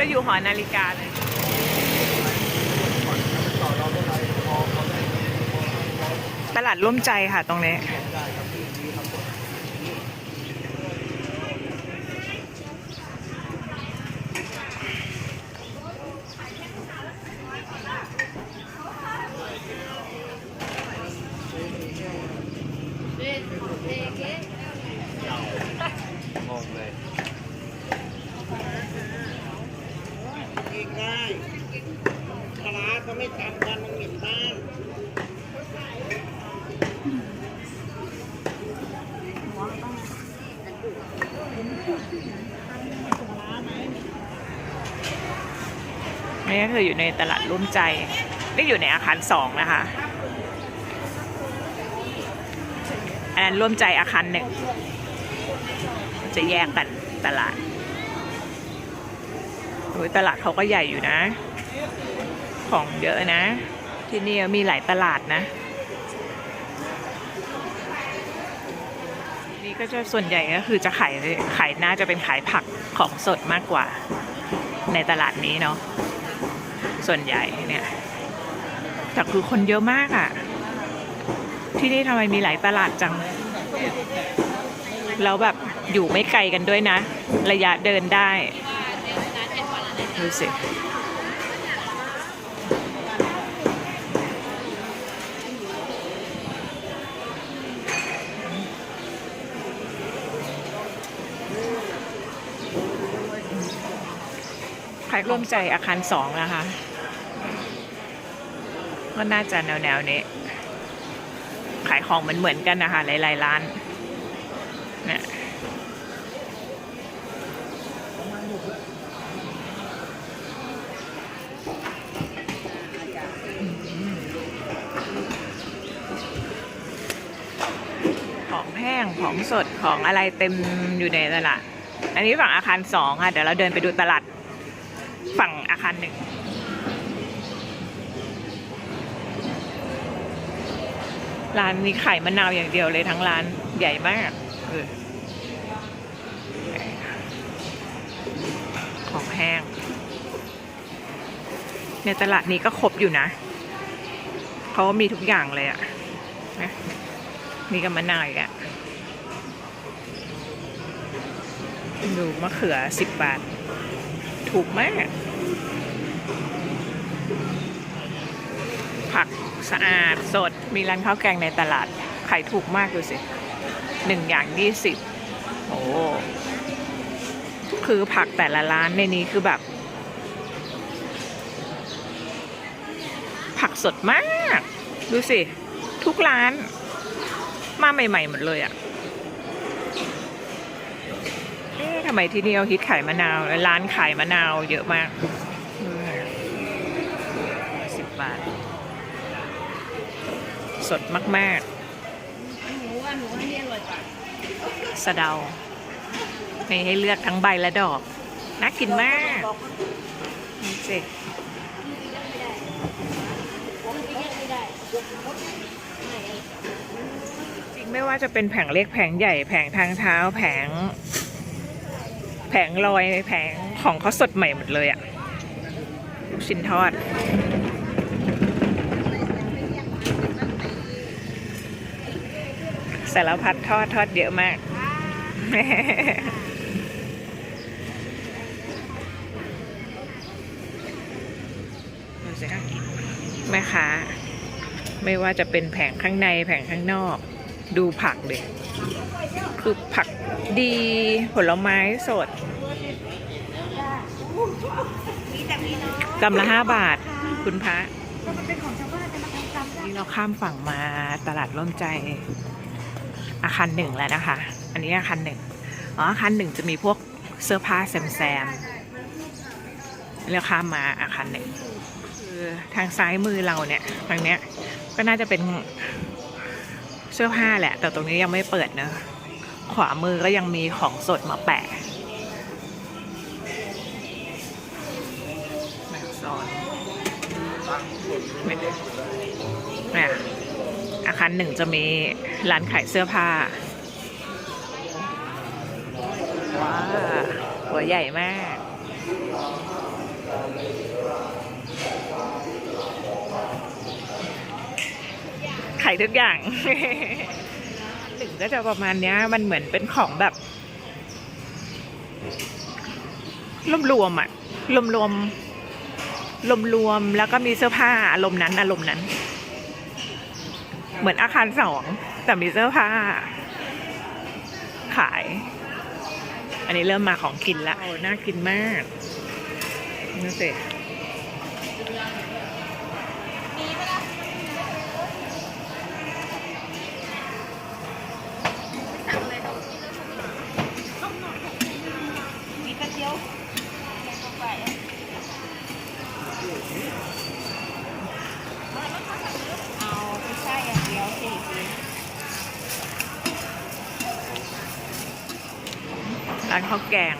แล้วอยู่หอนาฬิกาเลย ตลาดร่วมใจค่ะตรงนี้ งงเลย กินได้ปลาร้าก็ไม่ตำกันมันเหม็นบ้าง นี่ก็คืออยู่ในตลาดรุ่มใจนี่อยู่ในอาคารสองนะคะอันนั้นร่วมใจอาคารหนึ่งจะแยกกันตลาดโอ้ยตลาดเขาก็ใหญ่อยู่นะ ของเยอะนะ ที่นี่มีหลายตลาดนะ นี่ก็จะส่วนใหญ่ก็คือจะขายขายน่าจะเป็นขายผักของสดมากกว่าในตลาดนี้เนาะ ส่วนใหญ่เนี่ยแต่คือคนเยอะมากอะ่ะ ที่นี่ทำไมมีหลายตลาดจัง แล้วแบบอยู่ไม่ไกลกันด้วยนะ ระยะเดินได้ดูสิขายร่วมใจอาคารสองนะคะ ก็น่าจะแนวๆนี้ ขายของเหมือนเหมือนๆกันนะคะหลายๆร้านเนี่ยของแห้งของสดของอะไรเต็มอยู่ในตลาด อันนี้ฝั่งอาคารสองค่ะ เดี๋ยวเราเดินไปดูตลาดฝั่งอาคารหนึ่ง ร้านนี้ขายมะนาวอย่างเดียวเลยทั้งร้านใหญ่มากออของแห้งในตลาดนี้ก็ครบอยู่นะ เขาก็มีทุกอย่างเลยอะนะมีกับมะนาวอีกอะดูมะเขือสิบบาท ถูกมาก ผัก สะอาดสดมีร้านข้าวแกงในตลาดขายถูกมากดูสิหนึ่งอย่างยี่สิบโอ้คือผักแต่ละร้านในนี้คือแบบ ผักสดมาก ดูสิ ทุกร้าน มาใหม่ ๆ หมดเลยอะ่ะเอ๊ะทำไมที่นี่เอาฮิตขายมะนาว ร้านขายมะนาวเยอะมากสิบบาท สดมาก หนูว่าหนูว่านี่อร่อยกว่าๆ สะเดาให้เลือกทั้งใบและดอก น่ากินมากนี่สิจริงไม่ว่าจะเป็นแผงเล็กแผงใหญ่แผงทางเท้าแผง แผงลอยแผงของเขาสดใหม่หมดเลยอะลูกชิ้นทอด สารพัดทอดทอดเยอะมากดูสิคะแม่ค้าไม่ว่าจะเป็นแผงข้างในแผงข้างนอก ดูผักเด็กคือผักดีผลไม้สดกำละห้าบาท คุณพระแต่มันเป็นของชาวบ้านแต่มันทำจำได้นี่เราข้ามฝั่งมาตลาดร่มใจ อาคารหนึ่งแล้วนะคะ อันนี้อาคารหนึ่งอ๋ออาคารหนึ่งจะมีพวกเสื้อผ้าแซมแซมเราข้ามมาอาคารหนึ่งคือทางซ้ายมือเราเนี่ยทางเนี้ยก็น่าจะเป็นเสื้อผ้าแหละ แต่ตรงนี้ยังไม่เปิดเนอะขวามือก็ยังมีของสดมาแปะแม่ซอนเนี่ย คารหนึ่งจะมีร้านขายเสื้อผ้า ว้าหัวใหญ่มากขายทุกอย่างหนึ่งก็จะประมาณนี้มันเหมือนเป็นของแบบรวมๆอะรวมๆรวมๆแล้วก็มีเสื้อผ้าอารมณ์นั้นอารมณ์นั้น เหมือนอาคารสองแต่มีเสื้อผ้า ขาย อันนี้เริ่มมาของกินละโอ้น่ากินมากนี่สิ ร้านข้าวแกง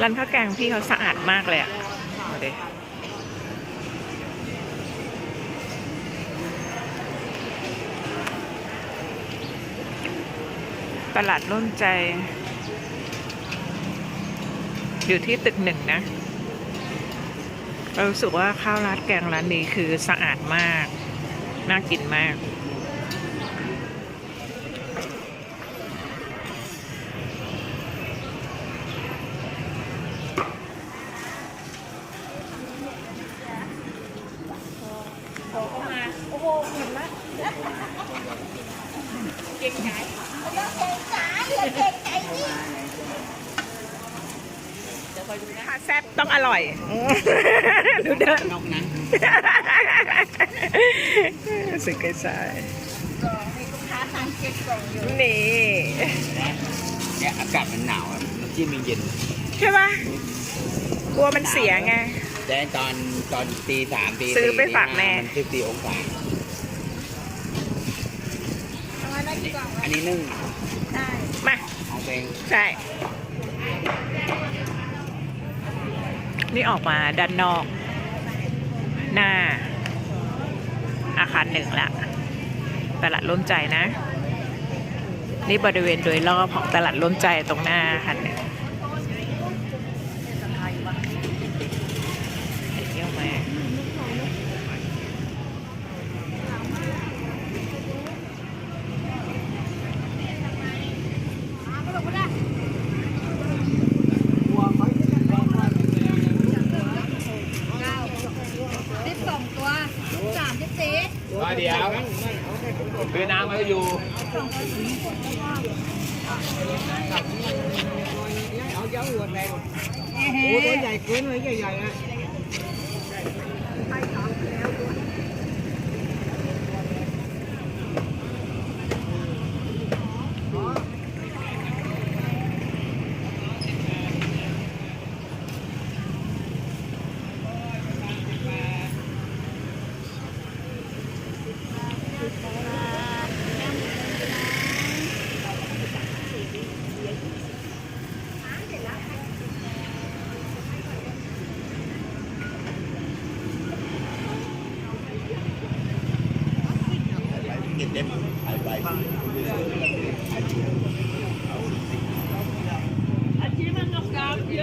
ร้านข้าวแกงพี่เขาสะอาดมากเลยอะเอาดิตลาดร่นใจ อยู่ที่ตึกหนึ่งนะ เรารู้สึกว่าข้าวราดแกงร้านนี้คือสะอาดมาก น่ากินมาก ถ้าแซ่บต้องอร่อย ดูเดินนอกนั้นสึกไกใส่ลูกค้าสั่งเก็บกล่องอยู่นี่เนี่ยอากาศมันหนาวน้ำจิ้มมันเย็น ใช่ปะกลัวมันเสียไงแต่ตอนตอนตีสามตีซื้อไปฝากแม่มันสิบสี่องศา ประมาณได้กี่กล่ องอันนี้นึ่งได้มาของเพลงใช่ นี่ออกมาด้านนอก หน้า อาคารหนึ่งละตลาดร่วมใจนะ นี่บริเวณโดยรอบของตลาดร่วมใจตรงหน้าอาคารหนึ่งไปเที่ยวมา สิบสองตัวสามสิบสี่ ร้อยเดียวคือน้ำมันก็อยู่โอ้ตัวใหญ่เมา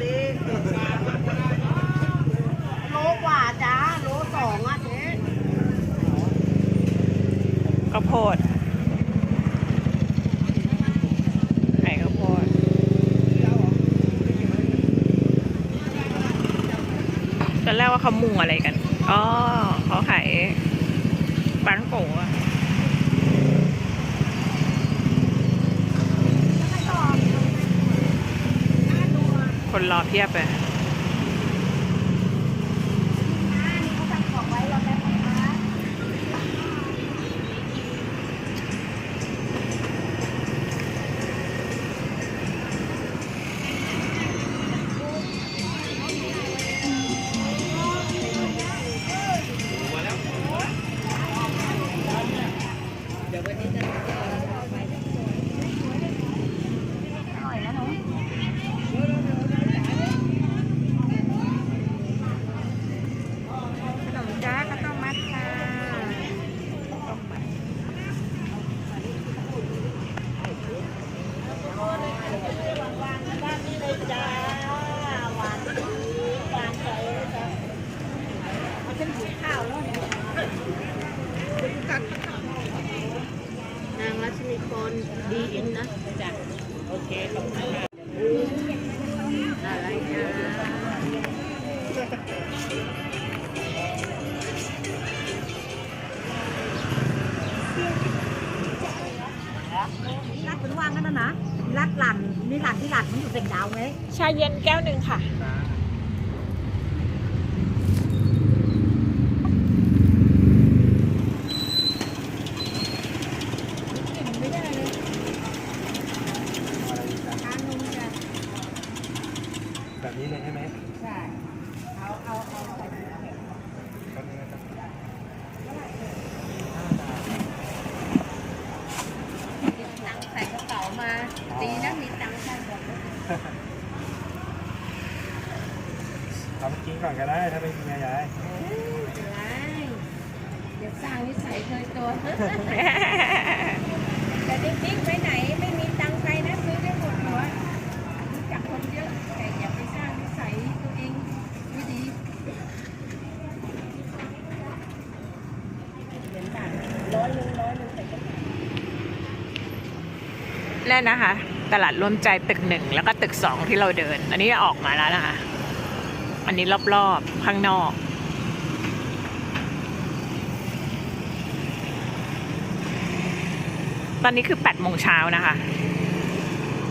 ดิโลกว่าจ้าโลสองอะเจ๊ข้าวโพดไข่ข้าวโพดตอนแรกว่าเขามุงอะไรกัน อ๋อเขาขาย ปังโกะอะคนรอเพียบเลยาวไหมชาเย็นแก้วหนึ่งค่ะ ไม่ได้เลยทานนมจ้ะ แบบนี้เลยใช่ไหม ใช่เอาเอาเอาใส่ตังค์ใส่กระเป๋ามาดีนะมีตังค์ใส่กระเป๋า เราไป กินก่อนก็ได้ถ้าไม่มียายเอ้ยไม่เป็นไรเดี๋ยวสร้างนิสัยเคยตัวแต่จริงๆไปไหนไม่มีตังค์ไปนะซื้อได้หมดหัวรู้จักคนเยอะแต่อย่าไปสร้างนิสัยตัวเองไม่ดีเหรียญบาทร้อยหนึ่งร้อยหนึ่งใส่กระเป๋าและนะคะ ตลาดร่วมใจตึกหนึ่งแล้วก็ตึกสองที่เราเดิน อันนี้ออกมาแล้วนะคะ อันนี้รอบๆ ข้างนอก ตอนนี้คือ8โมงเช้านะคะ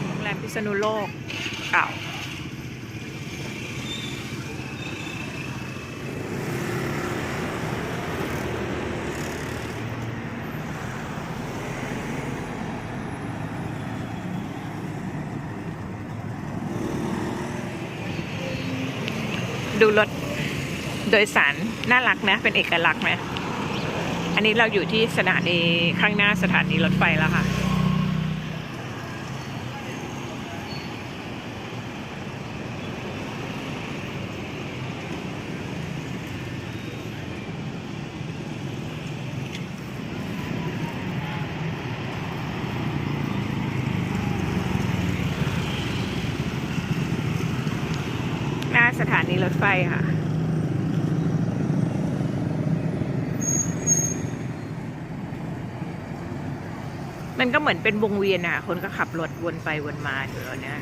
โรงแรมพิษณุโลกเก่า ดูรถโดยสารน่ารักนะ เป็นเอกลักษณ์นะ อันนี้เราอยู่ที่สถานีข้างหน้าสถานีรถไฟแล้วค่ะ หน้าสถานี รถไฟค่ะมันก็เหมือนเป็นวงเวียนอะ คนก็ขับรถวนไปวนมาอยู่แล้วเนี่ย